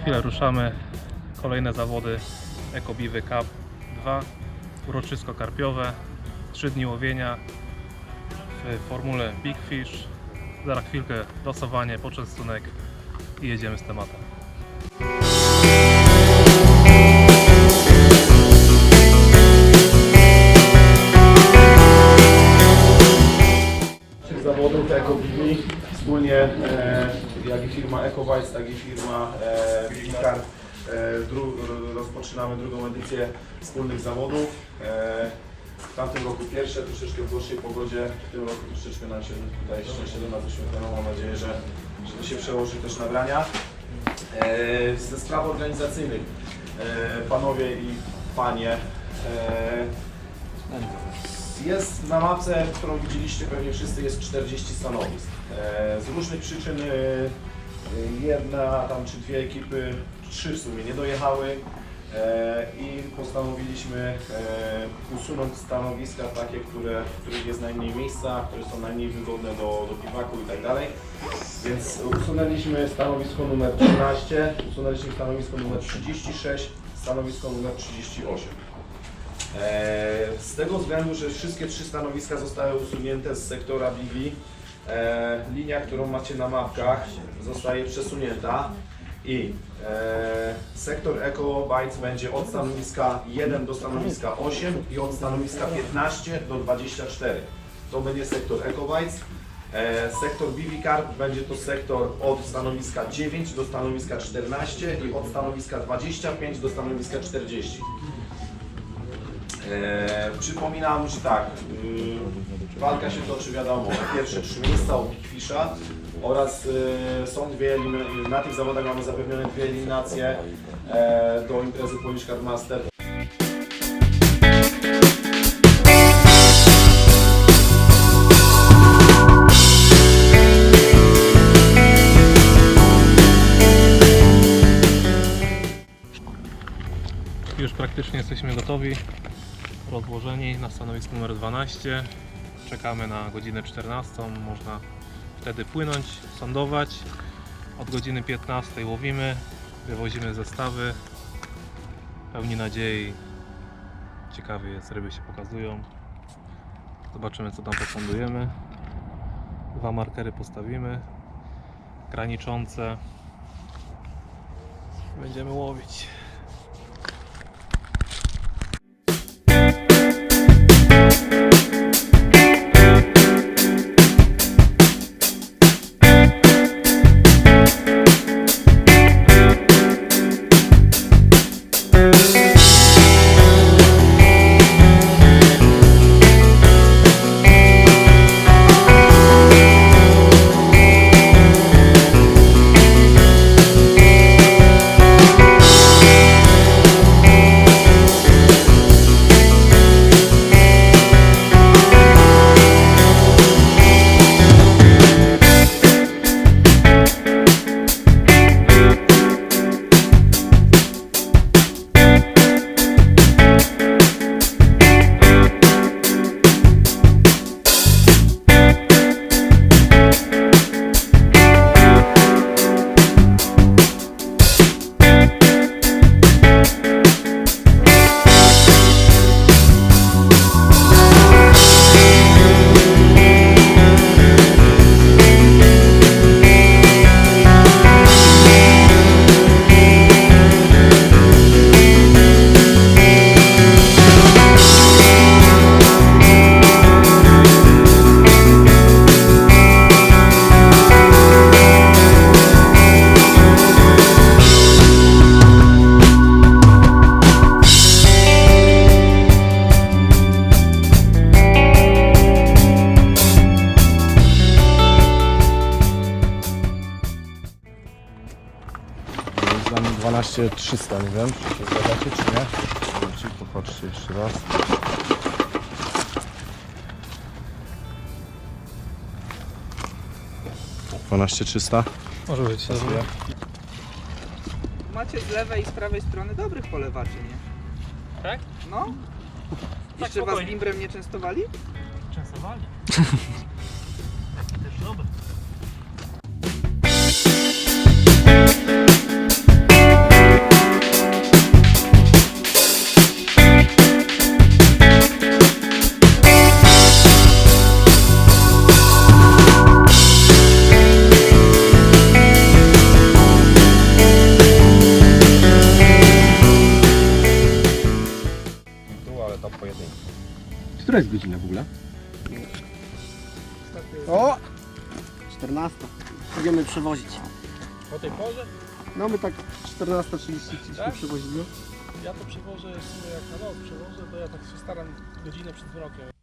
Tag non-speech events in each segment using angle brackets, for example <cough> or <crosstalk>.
Chwilę ruszamy. Kolejne zawody Ekobiwy Cup 2 uroczysko karpiowe 3 dni łowienia w formule Big Fish. Za chwilkę losowanie, poczęstunek i jedziemy z tematem. Zawodów EcoBibi wspólnie e, jak i firma EcoWice, tak i firma e, Bibicar e, dru, rozpoczynamy drugą edycję wspólnych zawodów. E, w tamtym roku pierwsze, troszeczkę w gorszej pogodzie, w tym roku troszeczkę nam się tutaj szczęście do nas uświetlono. Mam nadzieję, że, że to się przełoży też na grania. Ze spraw organizacyjnych, panowie i panie, jest na mapce, którą widzieliście pewnie wszyscy, jest 40 stanowisk. E, Z różnych przyczyn e, jedna tam czy dwie ekipy, trzy w sumie nie dojechały e, i postanowiliśmy usunąć stanowiska takie, które, w których jest najmniej miejsca, które są najmniej wygodne do, do piwaku i tak dalej. Więc usunęliśmy stanowisko numer 13, usunęliśmy stanowisko numer 36, stanowisko numer 38. E, Z tego względu, że wszystkie trzy stanowiska zostały usunięte z sektora Bibi, e, linia, którą macie na mapkach zostaje przesunięta i e, sektor Eco Bytes będzie od stanowiska 1 do stanowiska 8 i od stanowiska 15 do 24. To będzie sektor Eco Bytes. E, sektor BB będzie to sektor od stanowiska 9 do stanowiska 14 i od stanowiska 25 do stanowiska 40. E, przypominam, że tak, y, walka się toczy wiadomo, pierwsze trzy miejsca u Bigfisha oraz y, są dwie, na tych zawodach mamy zapewnione dwie eliminacje e, do imprezy Polish Card Master. Już praktycznie jesteśmy gotowi, rozłożeni na stanowisku numer 12. Czekamy na godzinę 14. Można wtedy płynąć, sądować. Od godziny 15 łowimy, wywozimy zestawy. Pełni nadziei. Ciekawie jest, ryby się pokazują. Zobaczymy co tam posądujemy. Dwa markery postawimy. Graniczące. Będziemy łowić. 300, nie wiem, czy się czy nie? Zobaczcie, popatrzcie jeszcze raz. Dwanaście trzysta. Może być. Pasuje? Macie z lewej i z prawej strony dobrych polewaczy, nie? Tak? No. Jeszcze was spokojnie. bimbrem nie częstowali? Częstowali. <laughs> Będziemy przewozić. O tej porze? No my tak 14.30 Tak? przewozimy. Ja to sumie jak na rok przewożę, to ja tak się staram godzinę przed wyrokiem.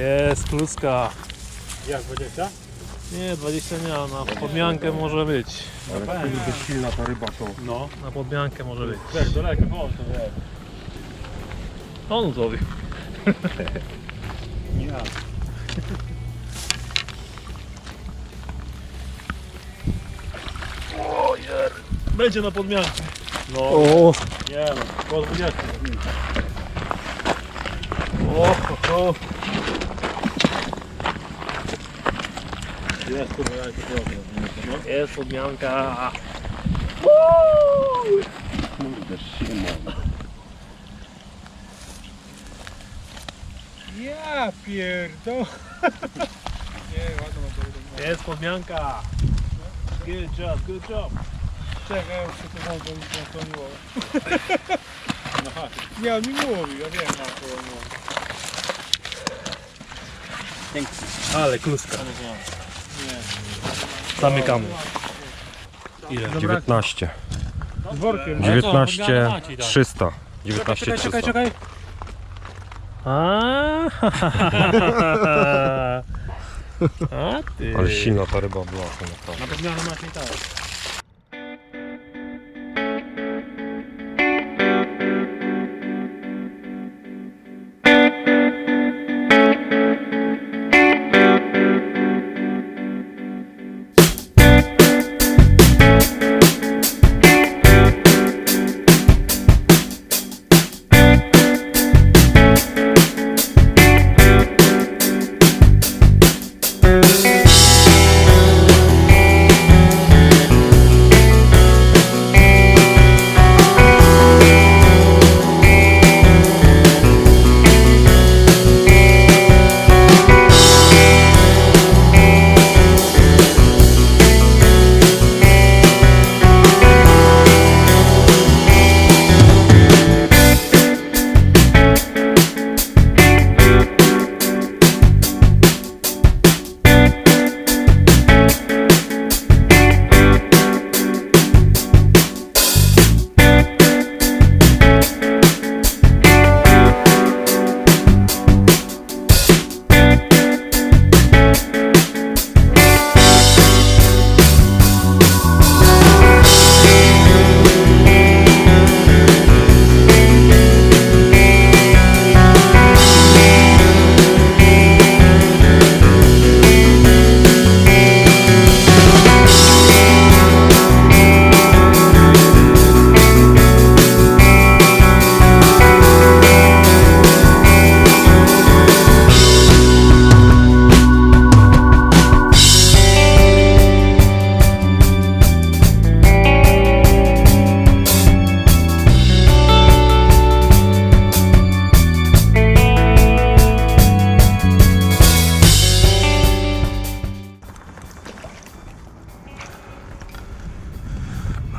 Jest, kluska. Jak, 20? Nie, 20 nie, a na podmiankę może być. Ale kurde silna ta ryba to. No. Na podmiankę może być. Jak daleko, chodź to wiesz. On złowił. Nie. Będzie na podmiankę. No, O, nie no, po 20. o, o. Jest jajko drogie. Jest podmianka. Kurde, silna. Ja pierdol. Nie, ładno mam to robić. Jest podmianka. Good job, good job. Czekaj, ja już się to nic nie to miło. <laughs> Nie, on mi mówi, ja wiem na co on mówi. Ale kluska. Zamykamy. Ile? 19. Z workiem. 19 300. 19 300. czekaj. A, <laughs> A ty. Ale silna ta ryba była naprawdę. Na podmianę macie i tak.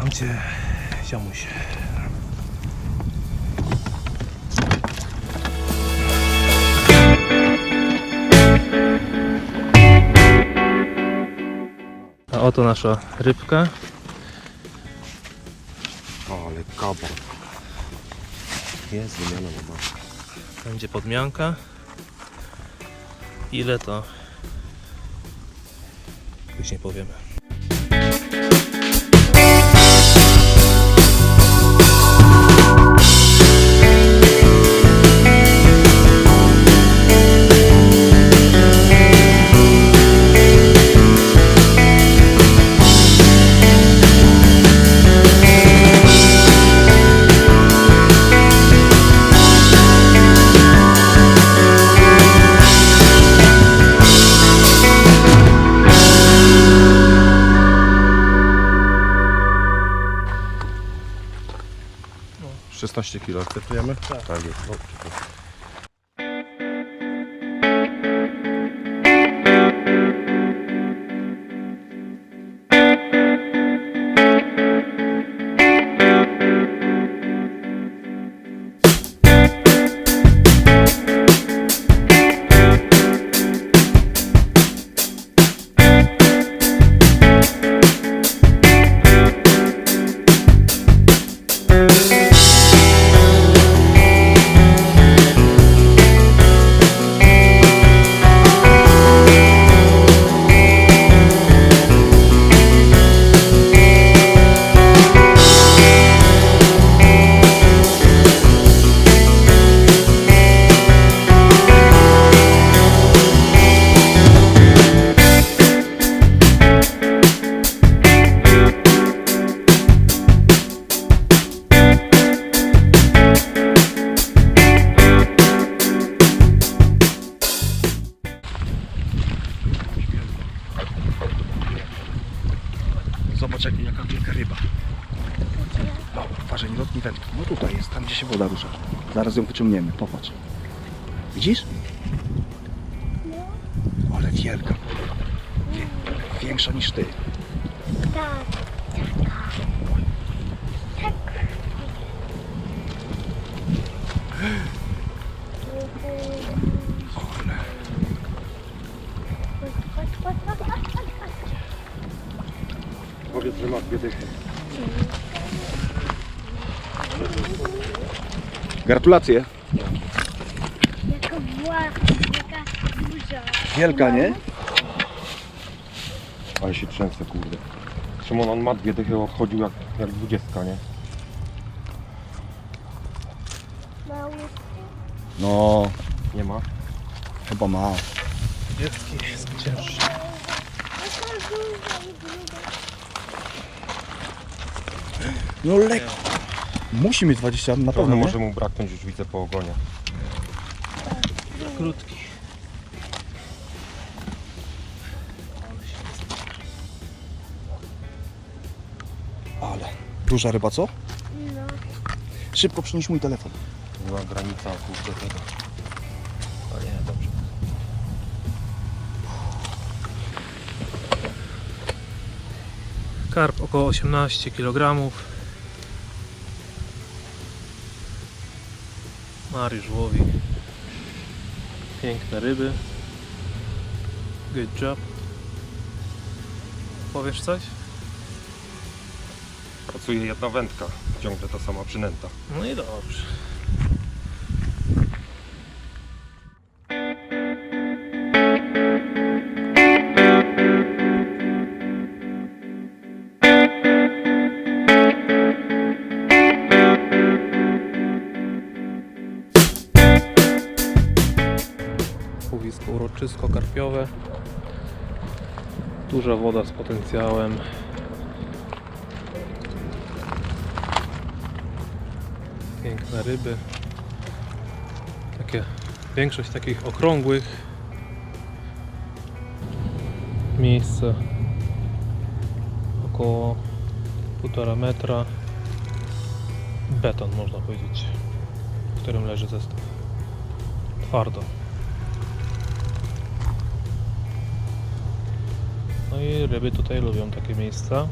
Mam cię, ziomuś. A oto nasza rybka. O, ale kabel. Jest wymiana na Będzie podmianka. Ile to? Już nie powiemy. 16 kg akceptujemy? Tak. Tak jest. Gratulacje. Jaka była, jaka duża. Wielka, nie? Ale się trzęsę, kurde. Szymon, on ma dwie dychy, odchodził jak, jak dwudziestka, nie? Mały. No, Nie ma? chyba ma. Dziecki jest cięższy. Jaka duża i gruba. No lekko. Musi mieć 20, na Trochę pewno nie? może mu braknąć, już widzę po ogonie. Krótki. Ale. Duża ryba, co? No. Szybko przynieś mój telefon. Była granica, kurde, tego. A nie, dobrze. Karp około 18 kg. Mariusz łowi. Piękne ryby. Good job. Powiesz coś? Pracuje jedna wędka, ciągle ta sama przynęta. No i dobrze. Uroczysko karpiowe. Duża woda z potencjałem. Piękne ryby. Takie, większość takich okrągłych. Miejsce około półtora metra. Beton można powiedzieć, w którym leży zestaw. Twardo. No i ryby tutaj lubią takie miejsca.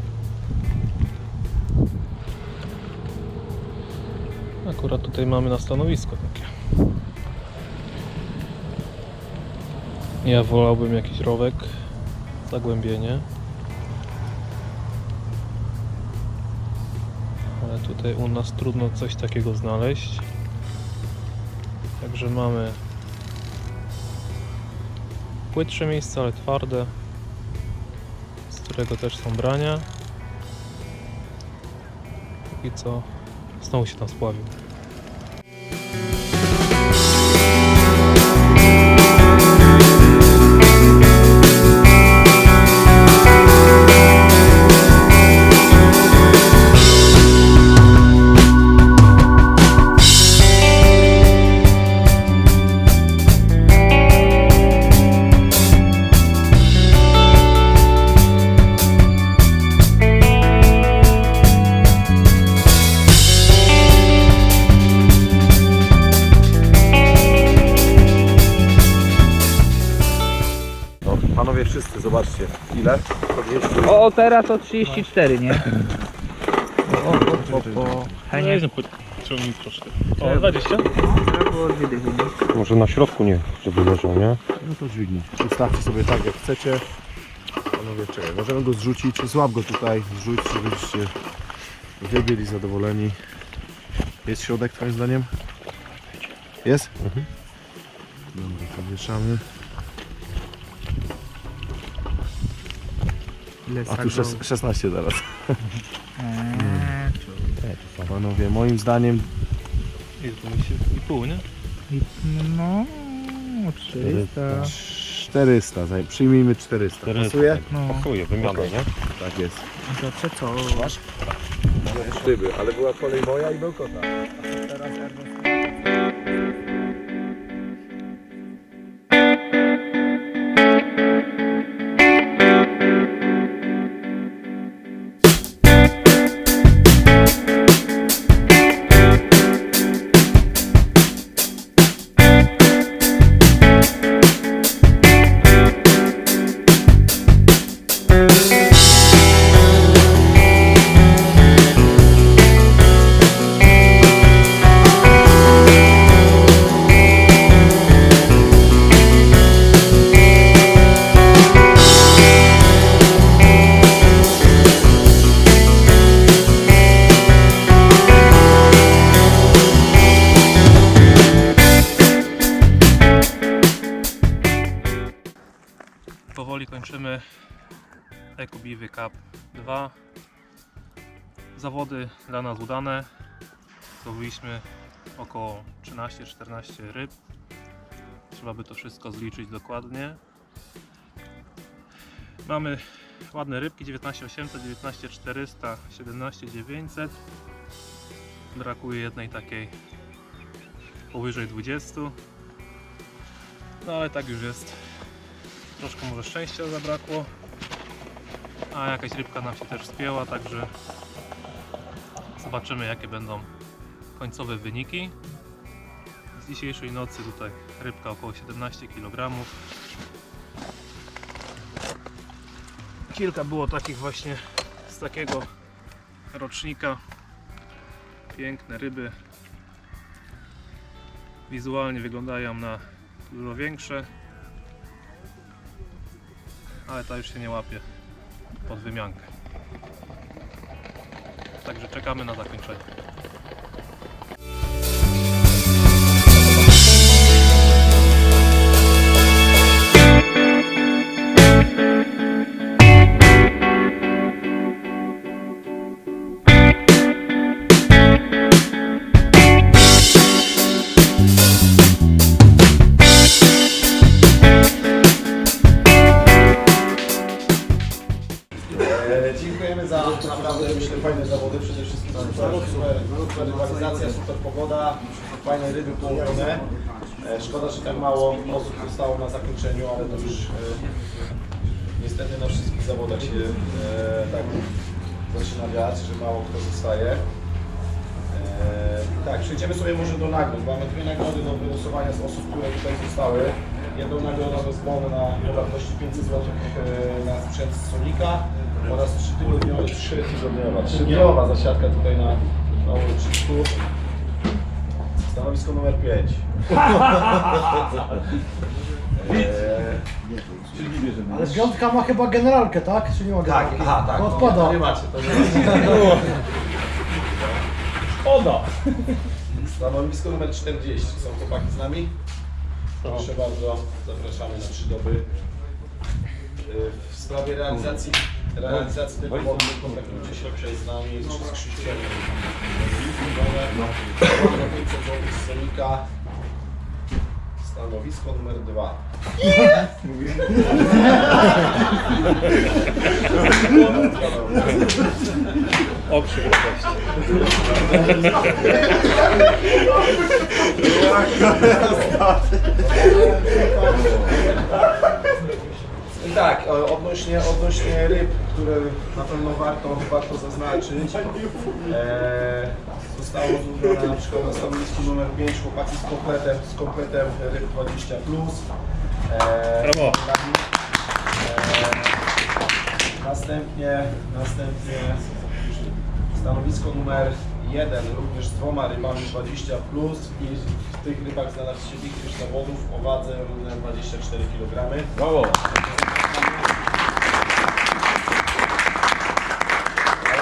Akurat tutaj mamy na stanowisko takie. Ja wolałbym jakiś rowek, zagłębienie. Ale tutaj u nas trudno coś takiego znaleźć. Także mamy płytsze miejsca, ale twarde którego też są brania. Póki co znowu się tam spławił. O, teraz to 34, nie? O, o, o, o. Henie, Ciągnij troszkę. O, 20? było dwie dychy, nie? Może na środku nie, żeby leżał, nie? No to dźwignij. Ustawcie sobie tak jak chcecie. Panowie, czekaj, możemy go zrzucić, złap go tutaj, zrzuć, żebyście wy byli zadowoleni. Jest środek twoim zdaniem? Jest? Mhm. Dobra, to wieszamy. Ile A tu szes- 16 zaraz. <laughs> Eee, Panowie, moim zdaniem Jest to mi się i pół, nie? No, 400. 400, zaj- przyjmijmy 400. Pasuje? No, Pasuje, wymiana, nie? Tak jest. to co? Ryby, ale była kolej moja i był Dla nas udane. Złowiliśmy około 13-14 ryb. Trzeba by to wszystko zliczyć dokładnie. Mamy ładne rybki 19800, 19400, 17900. Brakuje jednej takiej powyżej 20. No ale tak już jest. Troszkę może szczęścia zabrakło. A jakaś rybka nam się też spięła, także zobaczymy jakie będą końcowe wyniki. Z dzisiejszej nocy tutaj rybka około 17 kg. Kilka było takich właśnie z takiego rocznika. Piękne ryby. Wizualnie wyglądają na dużo większe ale ta już się nie łapie pod wymiankę. Także czekamy na zakończenie. Z osób, które tutaj zostały. Jedną nagrodę bezbłony na wartości 500 zł e, na sprzęt z Sonika oraz trzytygodniowa, trzytygodniowa, trzydniowa zasiadka tutaj na, na uroczysku. Stanowisko numer 5. <laughs> Ale piątka ma chyba generalkę, tak? Czy nie ma Tak, generalki? aha, tak. To no, odpada. To nie macie, to nie <laughs> macie. Woda! Stanowisko numer 40. Są chłopaki z nami? Proszę bardzo, zapraszamy na trzy doby. Y, W sprawie realizacji, realizacji tego modułu kontaktujcie się dzisiaj z nami, z Krzyściem. z Sonika. Stanowisko numer dwa. <laughs> <laughs> Okrzyk I tak, e, odnośnie, odnośnie ryb, które na pewno warto, warto zaznaczyć. E, zostało złożone na przykład na stanowisku numer 5 chłopaki z kompletem, z kompletem ryb 20 plus. E, Brawo. E, następnie, następnie stanowisko numer 1 również z dwoma rybami 20 plus i w tych rybach znalazł się większość zawodów o wadze równe 24 kg. Brawo!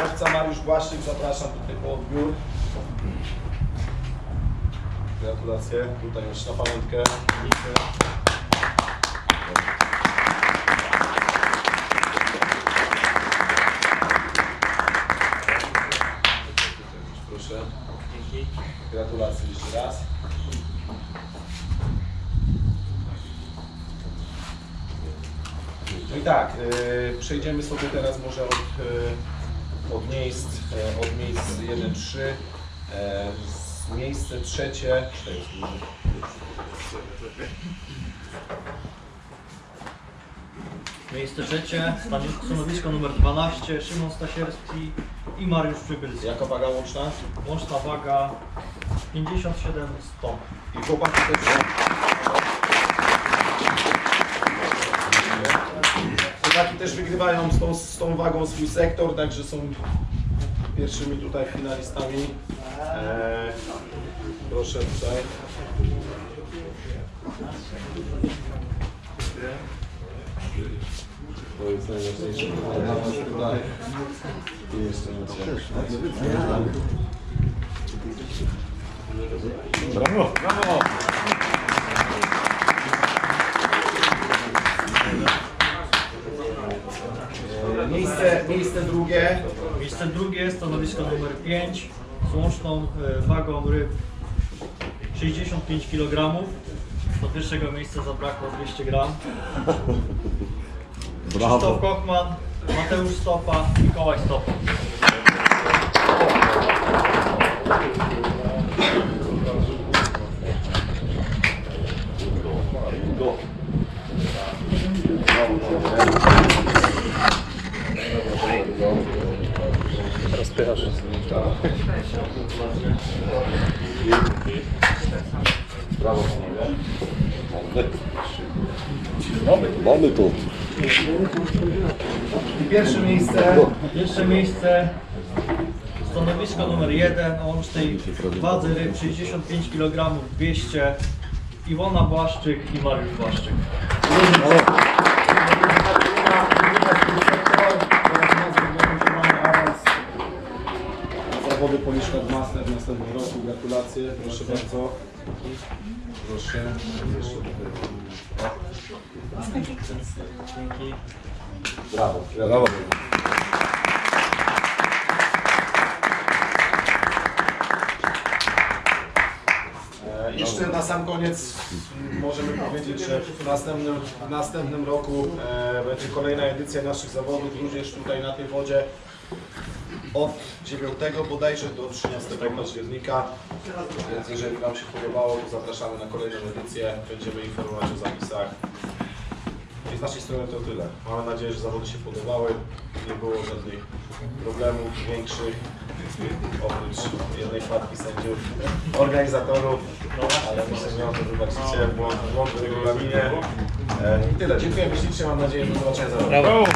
Łowca Mariusz Błaszczyk, zapraszam tutaj po odbiór. Gratulacje, tutaj już na pamiątkę. Proszę. Gratulacje jeszcze raz. No i tak, y, przejdziemy sobie teraz może od, y, od miejsc, y, od miejsc 1-3. E, z miejsce trzecie. Miejsce trzecie, stanowisko- stanowisko numer 12, Szymon Stasierski i Mariusz Przybylski. Jaka waga łączna? Łączna waga 57 100. I chłopaki też. Chłopaki też wygrywają z tą, z tą wagą swój sektor, także są pierwszymi tutaj finalistami. E, proszę tutaj. To jest najważniejsze dla nas tutaj. I jeszcze macie. E, Miejsce, drugie. Miejsce drugie, stanowisko numer 5 z łączną e, wagą ryb 65 kg. Do pierwszego miejsca zabrakło 200 g. <laughs> Krzysztof Kochman, Mateusz Stopa, Mikołaj Stopa. Rozpychasz. Mamy tu. I pierwsze miejsce. Pierwsze miejsce, stanowisko numer 1 o łącznej wadze ryb 65 kg 200 Iwona Błaszczyk i Mariusz Błaszczyk. Zawody Poliszkot Master w następnym roku. Gratulacje. Proszę bardzo. Proszę. Jeszcze tutaj. Brawo. Brawo. E, Jeszcze na sam koniec możemy powiedzieć, że w następnym, w następnym roku e, będzie kolejna edycja naszych zawodów, również tutaj na tej wodzie od 9 bodajże do 13 października. Więc jeżeli Wam się podobało, to zapraszamy na kolejną edycję. Będziemy informować o zapisach. I z naszej strony to tyle. Mamy nadzieję, że zawody się podobały. Nie było żadnych problemów większych. Oprócz jednej wpadki sędziów, organizatorów, ale myślę, że to wybaczycie, błąd, błąd w regulaminie. E, I tyle. Dziękuję ślicznie, mam nadzieję, że do zobaczenia za rok.